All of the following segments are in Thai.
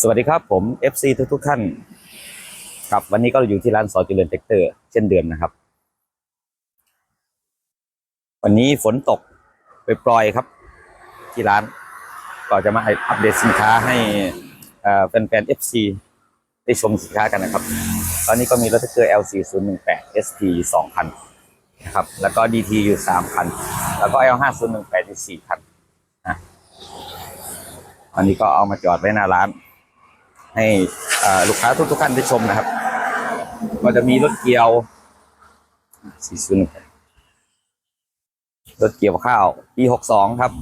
สวัสดีครับผม FC ทุกทุกท่านครับวันนี้ก็อยู่ที่ร้านสอจุเลนเทคเตอร์เช่นเดิมนะครับ วันนี้ฝนตกไปปล่อยครับ ที่ร้านก็จะมาอัปเดตสินค้าให้แฟนๆ FC ได้ชมสินค้ากันนะครับ ตอนนี้ก็มีรถแท็กเตอร์ LC 0 1 8 ST 2คันนะครับ แล้วก็ DT อยู่3คัน แล้วก็ L 5 0 1 8อยู่4คันนะวันนี้ก็เอามาจอดไว้หน้าร้าน ให้ลูกค้าทุกทุกๆท่านได้ชมนะครับ ก็จะมีรถเกี่ยวสี่ศูนย์รถเกี่ยวข้าวปีหกสองครับ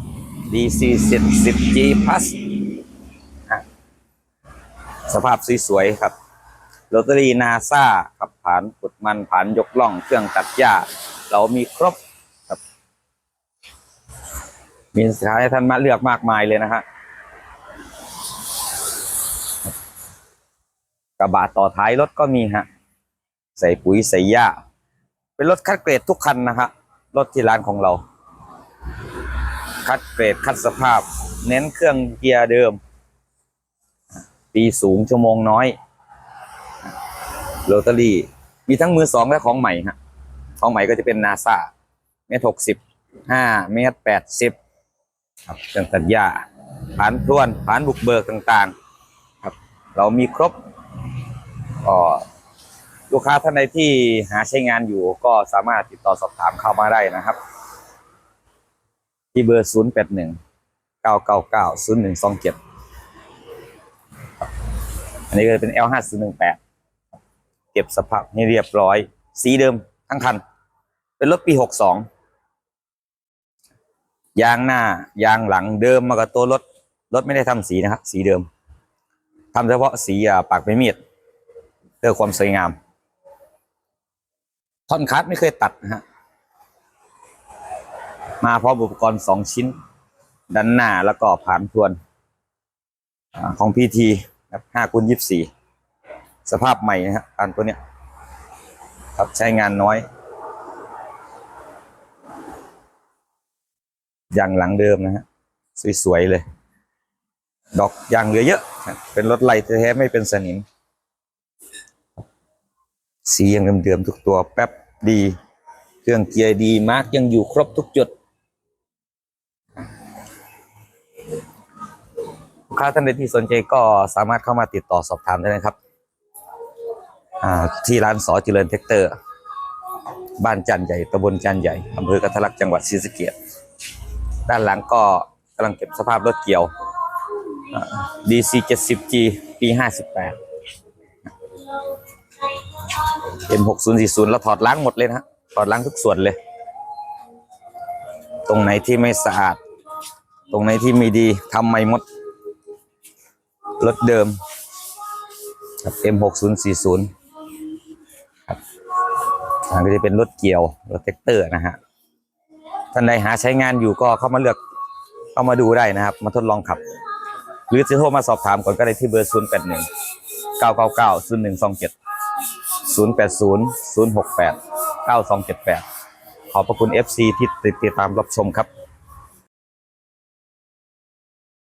d c 1 0 g Plus สภาพสวยๆครับโรตารี่นาซาขับผ่านขุดมันผ่านยกล่องเครื่องตัดหญ้า เรามีครบครับ มีสินค้าให้ท่านมาเลือกมากมายเลยนะฮะ กระบะต่อท้ายรถก็มีฮะ ใส่ปุ๋ยใส่หญ้า เป็นรถคัดเกรดทุกคันนะฮะรถที่ร้านของเรา คัดเกรดคัดสภาพ เน้นเครื่องเกียร์เดิม ปีสูงชั่วโมงน้อยโรตารี่มีทั้งมือสองและของใหม่ฮะของใหม่ก็จะเป็นนาซาเมตรหกสิบห้าเมตรแปดสิบครับเครื่องตัดหญ้าผ่านพรวนผ่านบุกเบิกต่าง ๆ ครับ เรามีครบ ก็ลูกค้าท่านใดที่หาใช้งานอยู่ก็สามารถติดต่อสอบถามเข้ามาได้นะครับ ที่เบอร์ 0 8 1 9 9 9 0 1 2 7 อันนี้ก็จะเป็น L 5 0 1 8 เก็บสภาพให้เรียบร้อย สีเดิมทั้งคัน เป็นรถปี 62 ยางหน้ายางหลังเดิมมากับตัวรถ รถไม่ได้ทำสีนะครับ สีเดิมทำเฉพาะสีปากไม่มีด เพื่อความสวยงาม ท่อนคัดไม่เคยตัดนะฮะ มาพร้อมอุปกรณ์สองชิ้น ด้านหน้าแล้วก็ผ่านทวนอของพีทีครับห้าคูณยี่สี่สภาพใหม่นะฮะการตัวเนี้ย ครับใช้งานน้อย อย่างหลังเดิมนะฮะ สวย ๆ เลย ดอกยางเหลือเยอะ เป็นรถไล่แท้ไม่เป็นสนิม สียังเดิมๆทุกตัวแป๊บดี เครื่องเกียร์ดีมาร์กยังอยู่ครบทุกจุดลูกค้าท่านใดที่สนใจก็สามารถเข้ามาติดต่อสอบถามได้นะครับที่ร้านสอเจริญเทคเตอร์ บ้านจันใหญ่ตำบลจันใหญ่อำเภอกระทลักจังหวัดศรีสะเกษด้านหลังก็กำลังเก็บสภาพรถเกี่ยว DC 70G ปี 58 M 6 0 4 0 เราถอดล้างหมดเลยนะฮะถอดล้างทุกส่วนเลย ตรงไหนที่ไม่สะอาด ตรงไหนที่ไม่ดีทำใหม่หมด รถเดิมครับ M 6 0 4 0 ครับอันก็จะเป็นรถเกี่ยว รถแท็กเตอร์นะฮะ ท่านใดหาใช้งานอยู่ก็เข้ามาเลือก เข้ามาดูได้นะครับ มาทดลองขับ หรือจะโทรมาสอบถามก่อนก็ได้ที่เบอร์ 0 8 1 9 9 9 0 1 2 7 0 8 0 0 6 8 9 2 7 8 ขอบพระคุณ FC ที่ติดตามรับชมครับ